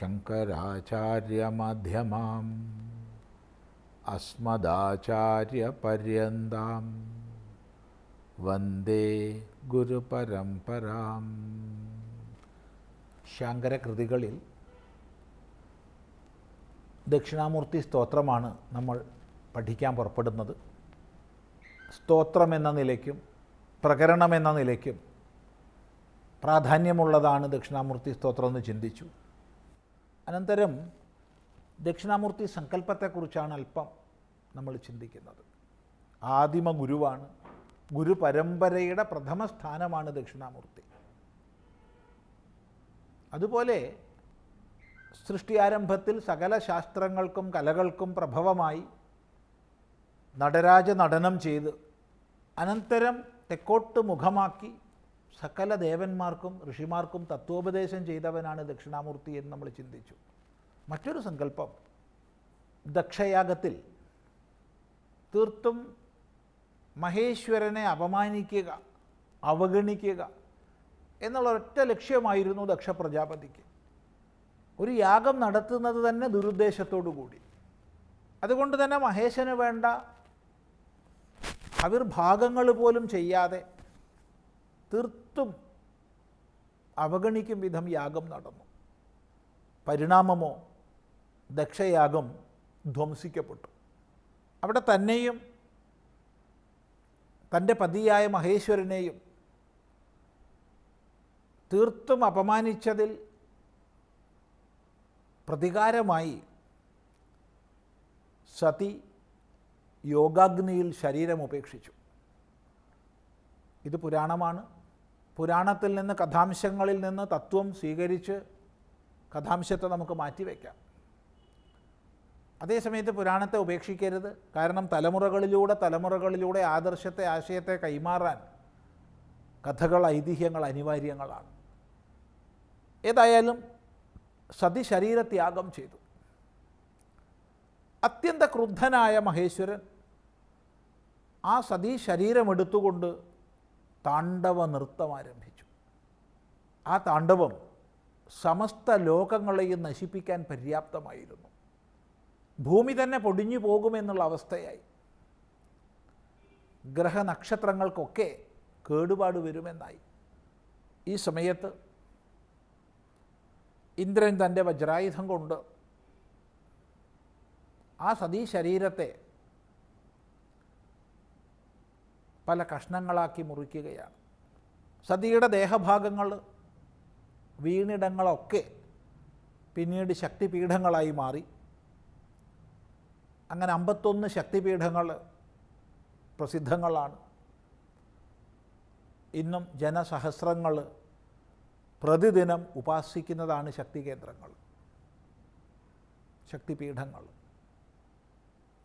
ശങ്കരാചാര്യമധ്യമാം. അസ്മദാചാര്യപര്യന്താം. വന്ദേ ഗുരുപരംപരാം ശങ്കരകൃതികളിൽ ദക്ഷിണാമൂർത്തി സ്തോത്രമാണ് നമ്മൾ പഠിക്കാൻ പുറപ്പെടുന്നത്. സ്തോത്രം എന്ന നിലയ്ക്കും പ്രകരണം എന്ന നിലയ്ക്കും പ്രാധാന്യമുള്ളതാണ് ദക്ഷിണാമൂർത്തി സ്തോത്രം എന്ന് ചിന്തിച്ചു. അനന്തരം ദക്ഷിണാമൂർത്തി സങ്കല്പത്തെക്കുറിച്ചാണ് അല്പം നമ്മൾ ചിന്തിക്കുന്നത്. ആദിമ ഗുരുവാണ്. ഗുരു പരമ്പരയുടെ പ്രഥമ സ്ഥാനമാണ് ദക്ഷിണാമൂർത്തി. അതുപോലെ സൃഷ്ടി ആരംഭത്തിൽ സകല ശാസ്ത്രങ്ങൾക്കും കലകൾക്കും പ്രഭവമായി നടരാജ നടനം ചെയ്ത് അനന്തരം തെക്കോട്ട് മുഖമാക്കി സകല ദേവന്മാർക്കും ഋഷിമാർക്കും തത്വോപദേശം ചെയ്തവനാണ് ദക്ഷിണാമൂർത്തി എന്ന് നമ്മൾ ചിന്തിച്ചു. മറ്റൊരു സങ്കല്പം ദക്ഷയാഗത്തിൽ തീർത്തും മഹേശ്വരനെ അപമാനിക്കുക അവഗണിക്കുക എന്നുള്ള ഒറ്റ ലക്ഷ്യമായിരുന്നു ദക്ഷ പ്രജാപതിക്ക് ഒരു യാഗം നടത്തുന്നത് തന്നെ ദുരുദ്ദേശത്തോടു കൂടി. അതുകൊണ്ട് തന്നെ മഹേശന് വേണ്ട അവിർഭാഗങ്ങൾ പോലും ചെയ്യാതെ തീർത്തും അവഗണിക്കും വിധം യാഗം നടന്നു. പരിണാമമോ ദക്ഷയാഗം ധ്വംസിക്കപ്പെട്ടു. അവിടെ തന്നെയും തന്റെ പതിയായ മഹേശ്വരനെയും തീർത്തും അപമാനിച്ചതിൽ പ്രതികാരമായി സതി യോഗാഗ്നിയിൽ ശരീരം ഉപേക്ഷിച്ചു ഇത് പുരാണമാണ്. പുരാണത്തിൽ നിന്ന് കഥാംശങ്ങളിൽ നിന്ന് തത്വം സ്വീകരിച്ച് കഥാംശത്തെ നമുക്ക് മാറ്റിവെക്കാം അതേസമയത്ത് പുരാണത്തെ ഉപേക്ഷിക്കരുത്. കാരണം തലമുറകളിലൂടെ തലമുറകളിലൂടെ ആദർശത്തെ ആശയത്തെ കൈമാറാൻ കഥകൾ ഐതിഹ്യങ്ങൾ അനിവാര്യങ്ങളാണ്. ഏതായാലും സതി ശരീരത്യാഗം ചെയ്തു. അത്യന്ത ക്രുദ്ധനായ മഹേശ്വരൻ ആ സതീ ശരീരമെടുത്തുകൊണ്ട് താണ്ഡവ നൃത്തം ആരംഭിച്ചു ആ താണ്ഡവം സമസ്ത ലോകങ്ങളെയും നശിപ്പിക്കാൻ പര്യാപ്തമായിരുന്നു. ഭൂമി തന്നെ പൊടിഞ്ഞു പോകുമെന്നുള്ള അവസ്ഥയായി. ഗ്രഹനക്ഷത്രങ്ങൾക്കൊക്കെ കേടുപാട് വരുമെന്നായി. ഈ സമയത്ത് ഇന്ദ്രൻ തന്റെ വജ്രായുധം കൊണ്ട് ആ സതീ പല കഷ്ണങ്ങളാക്കി മുറിക്കുകയാണ്. സതിയുടെ ദേഹഭാഗങ്ങൾ വീണിടങ്ങളൊക്കെ പിന്നീട് ശക്തിപീഠങ്ങളായി മാറി. അങ്ങനെ അമ്പത്തൊന്ന് ശക്തിപീഠങ്ങൾ പ്രസിദ്ധങ്ങളാണ്. ഇന്നും ജനസഹസ്രങ്ങൾ പ്രതിദിനം ഉപാസിക്കുന്നതാണ് ശക്തികേന്ദ്രങ്ങൾ ശക്തിപീഠങ്ങൾ.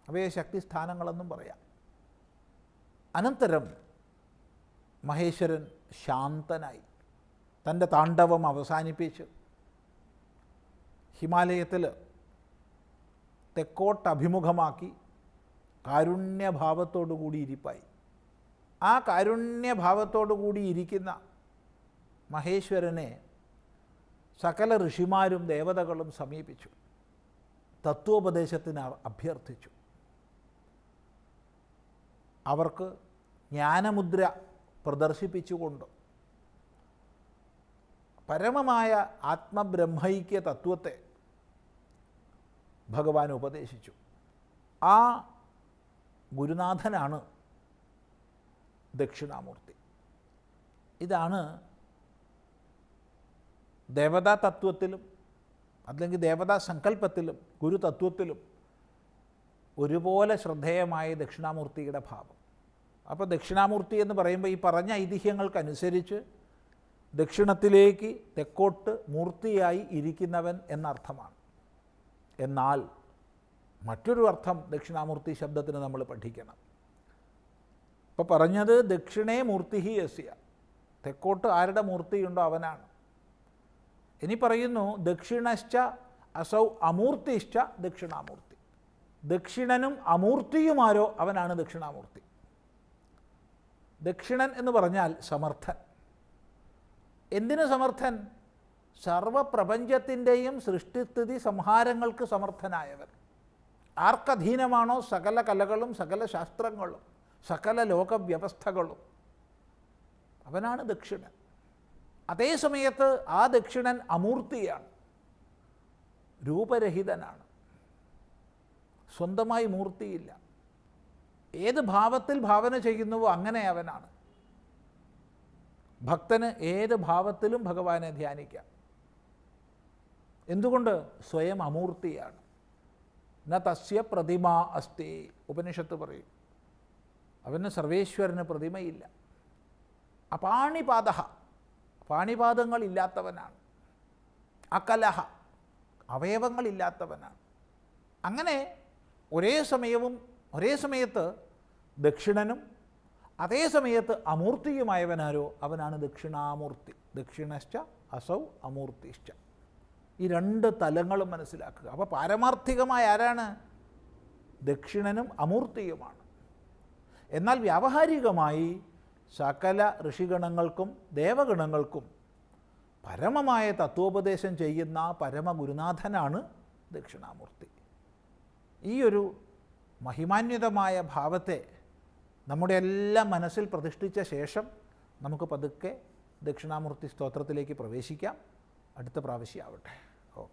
അവയെ ശക്തിസ്ഥാനങ്ങളെന്നും പറയാം. അനന്തരം മഹേശ്വരൻ ശാന്തനായി തന്റെ താണ്ഡവം അവസാനിപ്പിച്ച് ഹിമാലയത്തിൽ തെക്കോട്ട് അഭിമുഖമാക്കി കാരുണ്യഭാവത്തോടു കൂടി ഇരിപ്പായി. ആ കാരുണ്യഭാവത്തോടു കൂടി ഇരിക്കുന്ന മഹേശ്വരനെ സകല ഋഷിമാരും ദേവതകളും സമീപിച്ചു. തത്വോപദേശത്തിന് അഭ്യർത്ഥിച്ചു. അവർക്ക് ജ്ഞാനമുദ്ര പ്രദർശിപ്പിച്ചുകൊണ്ട് പരമമായ ആത്മബ്രഹ്മൈക്യ തത്വത്തെ ഭഗവാൻ ഉപദേശിച്ചു. ആ ഗുരുനാഥനാണ് ദക്ഷിണാമൂർത്തി. ഇതാണ് ദേവതാ തത്വത്തിലും അല്ലെങ്കിൽ ദേവതാ സങ്കല്പത്തിലും ഗുരുതത്വത്തിലും ഒരുപോലെ ശ്രദ്ധേയമായ ദക്ഷിണാമൂർത്തിയുടെ ഭാവം. അപ്പോൾ ദക്ഷിണാമൂർത്തി എന്ന് പറയുമ്പോൾ ഈ പറഞ്ഞ ഐതിഹ്യങ്ങൾക്കനുസരിച്ച് ദക്ഷിണത്തിലേക്ക് തെക്കോട്ട് മൂർത്തിയായി ഇരിക്കുന്നവൻ എന്നർത്ഥമാണ്. എന്നാൽ മറ്റൊരു അർത്ഥം ദക്ഷിണാമൂർത്തി ശബ്ദത്തിന് നമ്മൾ പഠിക്കണം. ഇപ്പോൾ പറഞ്ഞത് ദക്ഷിണേ മൂർത്തി ഹി യസ്യ. തെക്കോട്ട് ആരുടെ മൂർത്തിയുണ്ടോ അവനാണ്. ഇനി പറയുന്നു ദക്ഷിണശ്ച അസൗ അമൂർത്തിശ്ച ദക്ഷിണാമൂർത്തി. ദക്ഷിണനും അമൂർത്തിയുമാരോ അവനാണ് ദക്ഷിണാമൂർത്തി. ദക്ഷിണൻ എന്ന് പറഞ്ഞാൽ സമർത്ഥൻ. എന്തിനു സമർത്ഥൻ? സർവപ്രപഞ്ചത്തിന്റെയും സൃഷ്ടിസ്ഥിതി സംഹാരങ്ങൾക്ക് സമർത്ഥനായവർ ആർക്കധീനമാണോ സകല കലകളും സകല ശാസ്ത്രങ്ങളും സകല ലോകവ്യവസ്ഥകളും? അവനാണ് ദക്ഷിണൻ. അതേ സമയത്ത് ആ ദക്ഷിണൻ അമൂർത്തിയാണ്. രൂപരഹിതനാണ്. സ്വന്തമായി മൂർത്തിയില്ല. ഏത് ഭാവത്തിൽ ഭാവന ചെയ്യുന്നുവോ അങ്ങനെ അവനാണ്. ഭക്തന് ഏത് ഭാവത്തിലും ഭഗവാനെ ധ്യാനിക്കാം. എന്തുകൊണ്ട്? സ്വയം അമൂർത്തിയാണ്. ന തസ്യ പ്രതിമ അസ്തി ഉപനിഷത്ത് പറയും. അവന് സർവേശ്വരന് പ്രതിമയില്ല. അപാണിപാത പാണിപാദങ്ങളില്ലാത്തവനാണ് അകലഹ അവയവങ്ങളില്ലാത്തവനാണ് അങ്ങനെ ഒരേ സമയവും ഒരേ സമയത്ത് ദക്ഷിണനും അതേ സമയത്ത് അമൂർത്തിയുമായവനാരോ? അവനാണ് ദക്ഷിണാമൂർത്തി. ദക്ഷിണശ്ച അസൗ അമൂർത്തിശ്ച. ഈ രണ്ട് തലങ്ങളും മനസ്സിലാക്കുക. അപ്പോൾ പാരമാർത്ഥികമായ ആരാണ്? ദക്ഷിണനും അമൂർത്തിയുമാണ്. എന്നാൽ വ്യാവഹാരികമായി സകല ഋഷിഗണങ്ങൾക്കും ദേവഗണങ്ങൾക്കും പരമമായ തത്വോപദേശം ചെയ്യുന്ന പരമഗുരുനാഥനാണ് ദക്ഷിണാമൂർത്തി. ഈ ഒരു മഹിമാന്വിതമായ ഭാവത്തെ നമ്മുടെ എല്ലാം മനസ്സിൽ പ്രതിഷ്ഠിച്ച ശേഷം നമുക്ക് പതുക്കെ ദക്ഷിണാമൂർത്തി സ്തോത്രത്തിലേക്ക് പ്രവേശിക്കാം. അടുത്ത പ്രാവശ്യമാവട്ടെ ഓ.